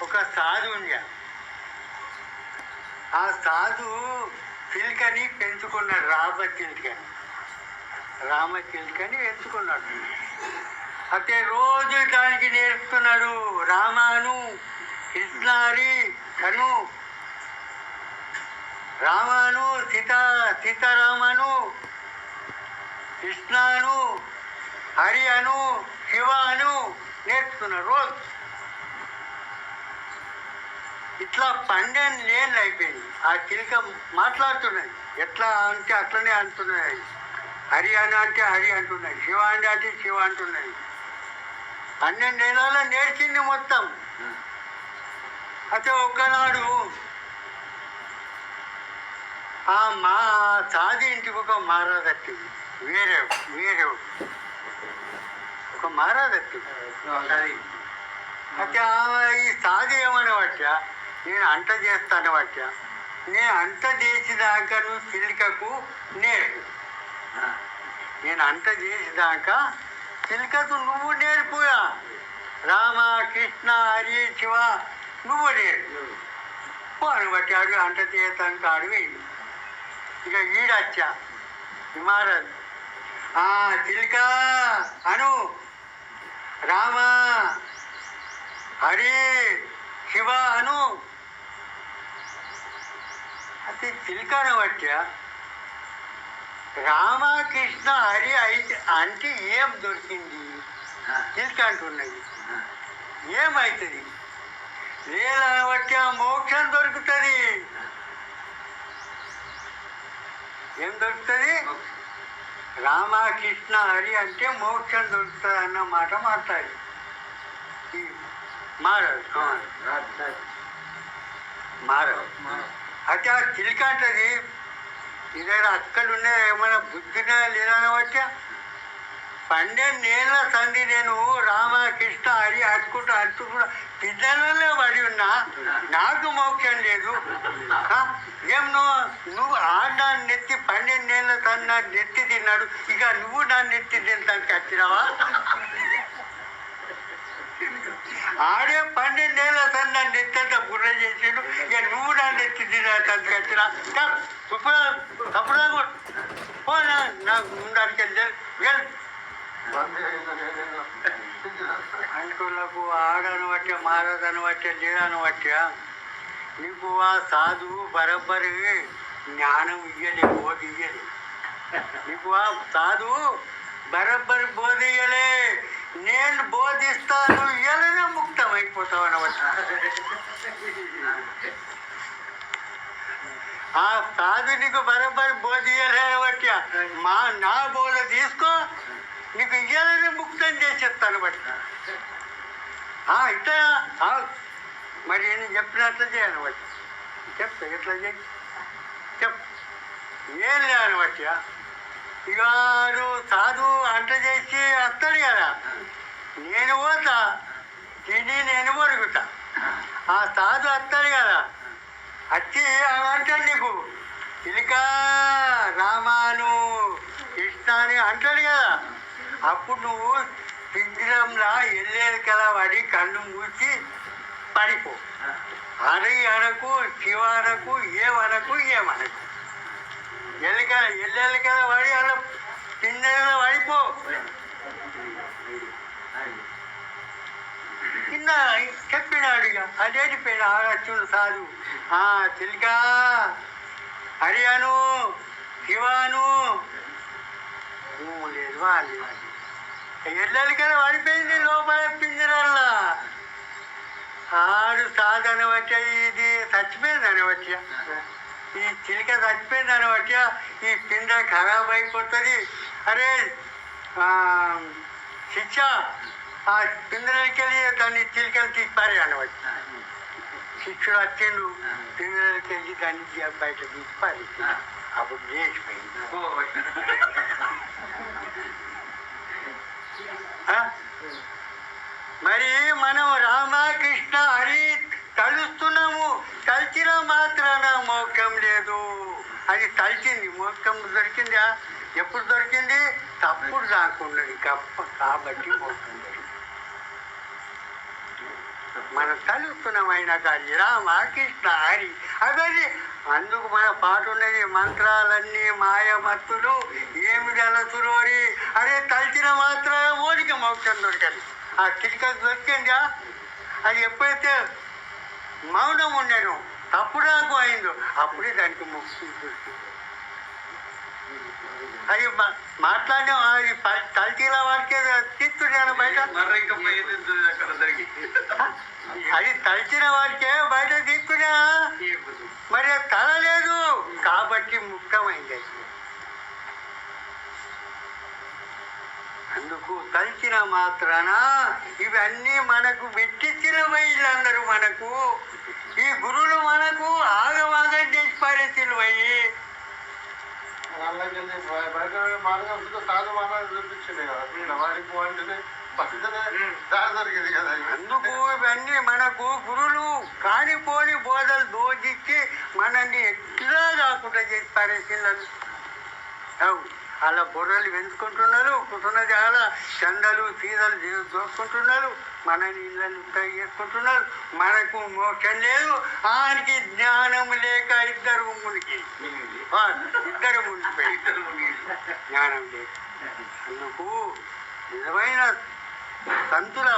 ఒక సాధు ఉంది ఆ సాధు పిల్కని పెంచుకున్నాడు రామ చిల్కని రామ చిల్కని పెంచుకున్నాడు అయితే రోజు దానికి నేర్పుతున్నాడు రామాను కృష్ణారి తను రామాను సీత సీతారామను కృష్ణాను హరి అను శివాను నేర్చుకున్నారు రోజు. ఇట్లా పన్నెండు ఏళ్ళు అయిపోయింది. ఆ చిలుక మాట్లాడుతున్నాయి. ఎట్లా అంటే అట్లనే అంటున్నాయి. హరి అని అంటే హరి అంటున్నాయి. శివ అంటే అంటే శివ అంటున్నాయి. పన్నెండు ఏళ్ళలో నేర్చింది మొత్తం. అయితే ఒక్కనాడు ఆ మా సాది ఇంటికి ఒక మారాదట్టింది వేరే వేరే ఒక మారాదట్టింది అయితే ఆమె ఈ సాది ఏమని నేను అంట చేస్తాను వాక్య నేను అంత చేసేదాకా నువ్వు చిలుకకు నేర్పు నేను అంత చేసేదాకా చిలుకకు నువ్వు నేర్పురా. రామ కృష్ణ హరి శివ నువ్వు నేర్పు. పోను బట్టి అడుగు అంట చేస్తానికి అడుగు ఇక ఈడచ్చా. హిమారత్ ఆ చిలుక అను. రామ హరి శివ అను. అది చిలుకను బట్టా రామకృష్ణ హరి అయితే అంటే ఏం దొరికింది? చిలుక అంటున్నది ఏమవుతుంది లేదని బట్టి ఆ మోక్షం దొరుకుతుంది. ఏం దొరుకుతుంది? రామకృష్ణ హరి అంటే మోక్షం దొరుకుతుంది అన్న మాట మాట్లాడి. ఈ మారదు మారదు అయితే ఆ చిలుక అంటది నీ దగ్గర అక్కలు ఏమైనా బుద్ధినా లేదా వచ్చా పన్నెండు ఏళ్ళ నేను రామ కృష్ణ హరి అట్టుకుంటూ అట్టుకుంటూ పిల్లలలో పడి ఉన్నా నాకు మోక్షం లేదు. ఏం నువ్వు నువ్వు ఆడ నెత్తి పన్నెండు నేల సంది నెత్తి తిన్నాడు. ఇక నువ్వు నా నెత్తి తినడానికి వచ్చినావా? ఆడే పన్నెండేళ్ళ సంది నా నెత్తి అంతా బుర్ర చేసిండు ఇక నువ్వు నా నెత్తి తినడానికి వచ్చినా ఇప్పుడు తప్పుడు పోనా నాకు ఉండడానికి వెళ్ళు అంకులకు ఆడను బట్టి మారదను బట్టి లేదను బట్టి నీకు ఆ సాధువు బరబ్బరి జ్ఞానం ఇయ్యలే బోధ ఇయ్యలే నీకు ఆ సాధువు బరబ్బరి బోధ ఇయ్యలే నేను బోధిస్తాను ఎలానే ముక్తం అయిపోతావు అనబట్టి ఆ సాధు నీకు బరబరి బోధ మా నా బోధ తీసుకో నీకు ఇయ్యాలని ముక్తం చేసేస్తాను బట్టి ఇట్లా మరి నేను చెప్పినట్లు చేయను బట్టి చెప్తా ఎట్లా చేయి చెప్ ఏం లేని బట్టి ఇక నువ్వు సాధు అంట చేసి వస్తాడు కదా. నేను పోతా తిని నేను పొరుగుతా ఆ సాధు వస్తాడు కదా. వచ్చి అంటాడు నీకు. చిలిక రామాను కృష్ణ అని అంటాడు కదా. అప్పుడు నువ్వు పింజరంలా వెళ్ళేది కదా వాడి కళ్ళు మూసి పడిపో. హరి అనకు శివ అనకు ఏమనకు ఏమనకు ఎల్లిక ఎల్లెల్లి కదా వాడి అలా పింజరంలో పడిపో కింద చెప్పినాడు ఇక అదేంటి పేరు ఆడచ్చుడు సాధు ఆ చిలిక హరి అను శివాను ఊ లేదు వాళ్ళు ఎల్లెల్లి కదా పడిపోయింది లోపల పింజరల్లా ఆడు సాధన వచ్చా ఇది చచ్చిపోయిందని వచ్చా ఈ చిలిక చచ్చిపోయిందని వచ్చా ఈ పిండ ఖరాబ్ అయిపోతుంది. అరే ఆ, శిక్ష ఆ పిందలకి వెళ్ళి దాన్ని చిలికలు తీసిపారే అనవచ్చు శిక్షుడు వచ్చిండు పిందలకి వెళ్ళి దాన్ని బయట తీసిపారి. అప్పుడు చేసిపోయింది మరి మనం రామకృష్ణ హరి కలుస్తున్నాము తలిచిన మాత్రాన అది తలిచింది మోక్షం దొరికిందా ఎప్పుడు దొరికింది? తప్పుడు రాకున్నది కప్ప కాబట్టి మోక్షం దొరికింది. మనం కలుస్తున్నామైన కానీ రామ కృష్ణ హరి అదే అందుకు మన పాట ఉన్నది మంత్రాలన్నీ మాయమత్తులు ఏమి గలతురోరి అరే తలిచిన మాత్రమే ఓడికి మోక్షం దొరికింది. ఆ కిటిక దొరికిందా? అది ఎప్పుడైతే మౌనం ఉండను అప్పుడు నాకు అయిందో. అప్పుడే దానికి ముక్తి అది మాట్లాడడం అది తలతీల వాడికే తీస్తున్నాను బయట? అది తలిచిన వాడికే బయట తీస్తున్నా మరి తల లేదు. కాబట్టి ముఖ్యమైంది అది. అందుకు తలిచిన మాత్రాన ఇవన్నీ మనకు పెట్టించిన వీళ్ళందరూ మనకు ఈ గురువులు మనకు ఆగమాగం చేసి పారేసిన పోయి వాళ్ళకి బయట మార్గం ఉంటుంది సాధు మార్గం చూపించింది కదా వీళ్ళ వాడికి అంటే అందుకు ఇవన్నీ మనకు గురువులు కానిపోని బోధలు దోచిచ్చి మనల్ని ఎట్లా కాకుండా చేసి పారేసిల్లని అవు అలా బుర్రలు పెంచుకుంటున్నారు కుటున్న జాల చందలు చీరలు చే- దోసుకుంటున్నారు మనని ఇళ్ళని చేసుకుంటున్నారు మనకు మోక్షం లేదు. ఆయనకి జ్ఞానం లేక ఇద్దరు మునికి ఇద్దరు మునిగిపోయి జ్ఞానం లేదు. అందుకు నిజమైన సంతుల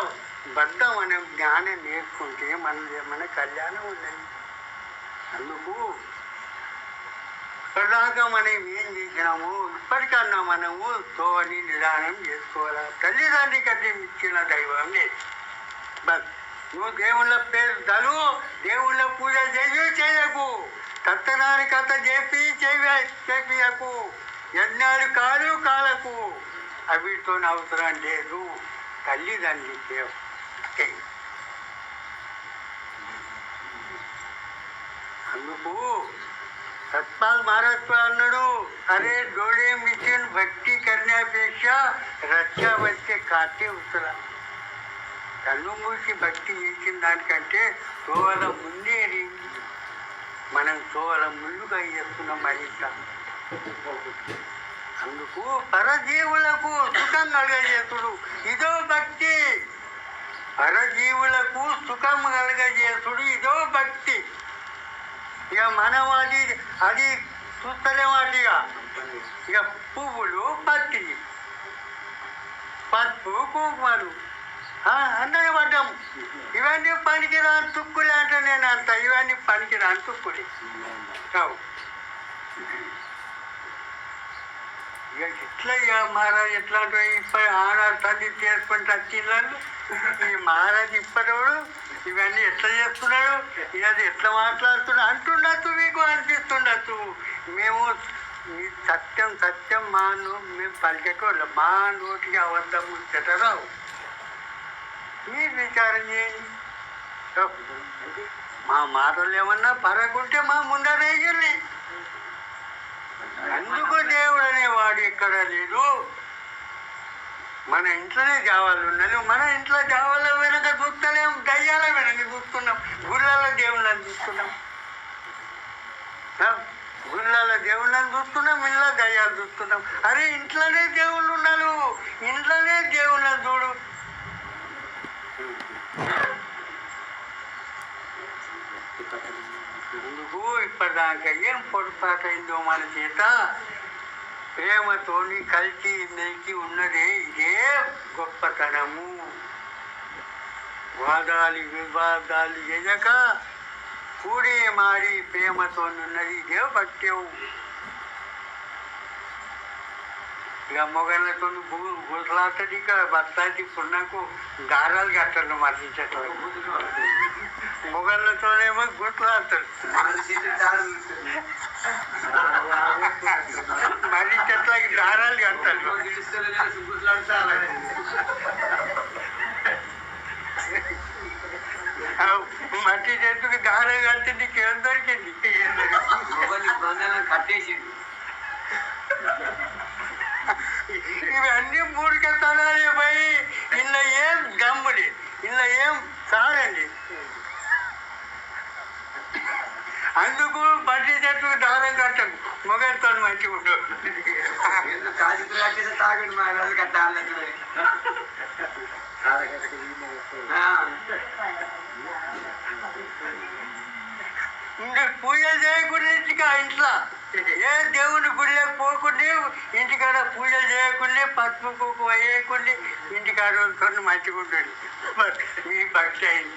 బద్ద మనం జ్ఞానం నేర్చుకుంటే మన మన కళ్యాణం ఉన్నది అందుకు ఇప్పటిదాకా మనం ఏం చేసినాము ఇప్పటికన్నా మనము తోని నిదానం చేసుకోవాలి. తల్లిదండ్రి కంటే ఇచ్చిన దైవం లేదు. బస్. నువ్వు దేవుళ్ళ పేరు తలు దేవుళ్ళ పూజ చేయు చేయకు. తత్తనాన్ని కథ చేపి చేపియకు. యజ్ఞాలు కాదు కాలకు. అవిటితో అవసరం లేదు. తల్లిదండ్రి అందుకు సత్పాల్ మహారాజు అన్నాడు. అరే డోడే మిషన్ భక్తి కర్ణాపేక్ష రక్షా వచ్చే रस्त्यावरचे ఉత్తర. కన్ను మూసి భక్తి చేసిన దానికంటే తోవల ముందేది మనం తోవల ముందుగా చేస్తున్నాం మరింత అందుకు పరజీవులకు సుఖం కలగజేతుడు ఇదో భక్తి. పరజీవులకు సుఖం కలగజేతుడు ఇదో భక్తి. ఇక మనం అది అది చూస్తలేము అది ఇక. ఇక పువ్వులు పత్తి. పప్పు కుంకుమలు. ఆ, అందరి పడ్డాం ఇవన్నీ పనికిరాని తుక్కులే అంటే నేను అంత. ఇవన్నీ పనికిరాని తుక్కులే. కావు. ఇక ఎట్లా ఇక మహారాజ్ ఎట్లాంటివి? ఇప్పుడు ఆనాడు తల్లి చేసుకుంటే వచ్చిందని ఈ మహారాజు ఇప్పటివాడు ఇవన్నీ ఎట్లా చేస్తున్నాడు? ఇది ఎట్లా మాట్లాడుతున్నాడు? అంటుండొచ్చు మీకు అనిపిస్తుండొచ్చు. మేము మీ సత్యం సత్యం మా మేము పలికేటోళ్ళం మా నోటికి అబద్ధం చెట్టరావు మీరు విచారం చేయండి. మా మాటలు ఏమన్నా పరకుంటే మా ముందరేయండి అందుకు దేవుడు అనేవాడు ఇక్కడ లేదు మన ఇంట్లోనే జావాలు ఉన్నది మన ఇంట్లో జావాల వెనక చూస్తలేం దయ్యాల వెనక చూస్తున్నాం గుళ్ళలో దేవుళ్ళని చూస్తున్నాం. ఆ? గుళ్ళలో దేవుళ్ళని చూస్తున్నాం. ఇళ్ళ దయ్యాలు చూస్తున్నాం. అరే ఇంట్లోనే దేవుళ్ళు ఉన్నారు. ఇంట్లోనే దేవుళ్ళని చూడు. ఎందుకు? ఇప్పటిదాకా ఏం పొరపాటు అయిందో మన చేత? ప్రేమతోని కలిసి మెలిసి ఉన్నదే ఇదే గొప్పతనము వాదాలు వివాదాలు ఎనక కూడి మాడి ప్రేమతో ఉన్నది ఇదే భక్త్యం ఇక మొగళ్ళతో గుసలాటది ఇక భర్తాది ఇప్పుడు నాకు దారాలు కట్టండి మరణించట్లేదు మొగళ్ళతోనేమో గుట్లాడతాడు మట్టి చెట్టుకి దారం కట్టి నీకు ఏం దొరికింది? ఏం దొరికింది కట్టేసింది ఇవన్నీ మూడికెత్తాలి పోయి ఇలా ఏం గమ్ముడి ఇలా ఏం సారండి అందుకు బడ్డీ చెట్టుకు దారం కట్టకు మొగలతో మంచిగా ఉండు. తాగండి మా కట్టాలి పూజలు చేయకుండా ఇంటికి ఇంట్లో. ఏ దేవుని గుడిలోకి పోకుండా ఇంటికాడ పూజలు చేయకుండా పసుపు కుంకుమ వేయకుండా ఇంటికాడ కొన్ని మంచిగా ఉంటుంది ఈ భక్తి అయింది.